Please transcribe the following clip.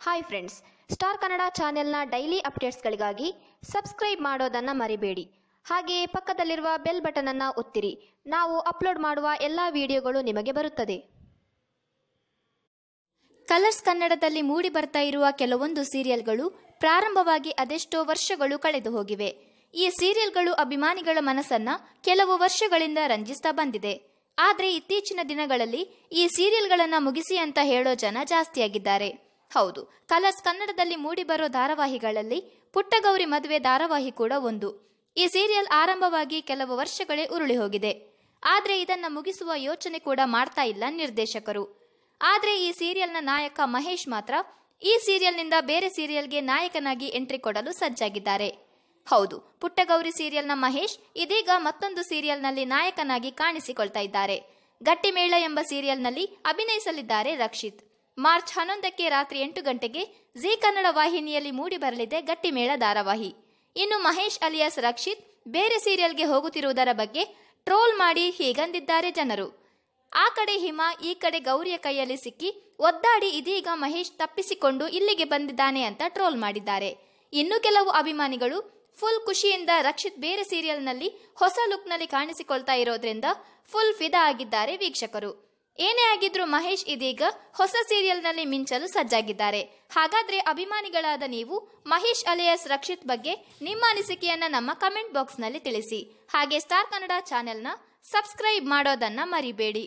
Hi friends star Kannada ಚಾನೆಲ್ನ daily ಅಪ್ಡೇಟ್ಸ್ಗಳಿಗಾಗಿ subscribe ಮಾಡೋದನ್ನು ಮರಿಬೇಡಿ. ಹಾಗೆಯೇ ಪಕ್ಕದಲ್ಲಿರುವ ಬೆಲ್ ಬಟನನ್ನು ಒತ್ತಿರಿ. ನಾವು ಅಪ್ಲೋಡ್ ಮಾಡುವ ಎಲ್ಲ ವಿಡಿಯೋಗಳು ನಿಮಗೆ ಬರುತ್ತದೆ. ಕಲರ್ಸ್ ಕನ್ನಡದಲ್ಲಿ ಮೂಡಿ ಬರ್ತಾ ಇರುವ ಕೆಲವೊಂದು ಸೀರಿಯಲ್ಗಳು ಪ್ರಾರಂಭವಾಗಿ ಅದೆಷ್ಟೋ ವರ್ಷಗಳು ಕಳೆದು ಹೋಗಿವೆ. ಈ ಸೀರಿಯಲ್ಗಳು ಅಭಿಮಾನಿಗಳ ಮನಸ್ಸನ್ನ ಕೆಲವು ವರ್ಷಗಳಿಂದ ರಂಜಿಸ್ತಾ ಬಂದಿದೆ. ಆದರೆ ಇತ್ತೀಚಿನ ದಿನಗಳಲ್ಲಿ ಈ ಸೀರಿಯಲ್ಗಳನ್ನು ಮುಗಿಸಿ ಅಂತ ಹೇಳೋ ಜನ ಜಾಸ್ತಿಯಾಗಿದ್ದಾರೆ. ಹೌದು, ಕಲರ್ಸ್ ಕನ್ನಡದಲ್ಲಿ ಮೂಡಿಬರೋ ಧಾರಾವಾಹಿಗಳಲ್ಲಿ ಪುಟ್ಟಗೌರಿ ಮದುವೆ ಧಾರಾವಾಹಿ ಕೂಡ ಒಂದು. ಈ ಸೀರಿಯಲ್ ಆರಂಭವಾಗಿ ಕೆಲವು ವರ್ಷಗಳೇ ಉರುಳಿ ಹೋಗಿದೆ ಆದ್ರೆ ಇದನ್ನ ಮುಗಿಸುವ ಯೋಚನೆ ಕೂಡ ಮಾಡ್ತಾ ಇಲ್ಲ ನಿರ್ದೇಶಕರು. ಆದ್ರೆ ಈ ಸೀರಿಯಲ್ನ ನಾಯಕ ಮಹೇಶ್ ಮಾತ್ರ ಈ ಸೀರಿಯಲ್ನಿಂದ ಬೇರೆ ಸೀರಿಯಲ್ಗೆ ನಾಯಕನಾಗಿ ಎಂಟ್ರಿ ಕೊಡಲು ಸಜ್ಜಾಗಿದ್ದಾರೆ. ಹೌದು, ಪುಟ್ಟಗೌರಿ ಸೀರಿಯಲ್ನ ಮಹೇಶ್ ಇದೀಗ ಮತ್ತೊಂದು ಸೀರಿಯಲ್ನಲ್ಲಿ ನಾಯಕನಾಗಿ ಕಾಣಿಸಿಕೊಳ್ತಾ ಇದ್ದಾರೆ. ಗಟ್ಟಿಮೇಳ ಎಂಬ ಸೀರಿಯಲ್ನಲ್ಲಿ ಅಭಿನಯಿಸಲಿದ್ದಾರೆ ರಕ್ಷಿತ್. ಮಾರ್ಚ್ ಹನ್ನೊಂದಕ್ಕೆ ರಾತ್ರಿ ಎಂಟು ಗಂಟೆಗೆ ಜೀ ಕನ್ನಡ ವಾಹಿನಿಯಲ್ಲಿ ಮೂಡಿ ಬರಲಿದೆ ಗಟ್ಟಿಮೇಳ ಧಾರಾವಾಹಿ. ಇನ್ನು ಮಹೇಶ್ ಅಲಿಯಾಸ್ ರಕ್ಷಿತ್ ಬೇರೆ ಸೀರಿಯಲ್ಗೆ ಹೋಗುತ್ತಿರುವುದರ ಬಗ್ಗೆ ಟ್ರೋಲ್ ಮಾಡಿ ಹೀಗಂದಿದ್ದಾರೆ ಜನರು. ಆ ಕಡೆ ಹಿಮ, ಈ ಕಡೆ ಗೌರಿಯ ಕೈಯಲ್ಲಿ ಸಿಕ್ಕಿ ಒದ್ದಾಡಿ ಇದೀಗ ಮಹೇಶ್ ತಪ್ಪಿಸಿಕೊಂಡು ಇಲ್ಲಿಗೆ ಬಂದಿದ್ದಾನೆ ಅಂತ ಟ್ರೋಲ್ ಮಾಡಿದ್ದಾರೆ. ಇನ್ನು ಕೆಲವು ಅಭಿಮಾನಿಗಳು ಫುಲ್ ಖುಷಿಯಿಂದ ರಕ್ಷಿತ್ ಬೇರೆ ಸೀರಿಯಲ್ನಲ್ಲಿ ಹೊಸ ಲುಕ್ನಲ್ಲಿ ಕಾಣಿಸಿಕೊಳ್ತಾ ಇರೋದ್ರಿಂದ ಫುಲ್ ಫಿದಾ ಆಗಿದ್ದಾರೆ ವೀಕ್ಷಕರು. ಏನೇ ಆಗಿದ್ರೂ ಮಹೇಶ್ ಇದೀಗ ಹೊಸ ಸೀರಿಯಲ್ನಲ್ಲಿ ಮಿಂಚಲು ಸಜ್ಜಾಗಿದ್ದಾರೆ. ಹಾಗಾದ್ರೆ ಅಭಿಮಾನಿಗಳಾದ ನೀವು ಮಹೇಶ್ ಅಲಿಯಾಸ್ ರಕ್ಷಿತ್ ಬಗ್ಗೆ ನಿಮ್ಮ ಅನಿಸಿಕೆಯನ್ನ ನಮ್ಮ ಕಮೆಂಟ್ ಬಾಕ್ಸ್ನಲ್ಲಿ ತಿಳಿಸಿ. ಹಾಗೆ ಸ್ಟಾರ್ ಕನ್ನಡ ಚಾನೆಲ್ನ ಸಬ್ಸ್ಕ್ರೈಬ್ ಮಾಡೋದನ್ನ ಮರಿಬೇಡಿ.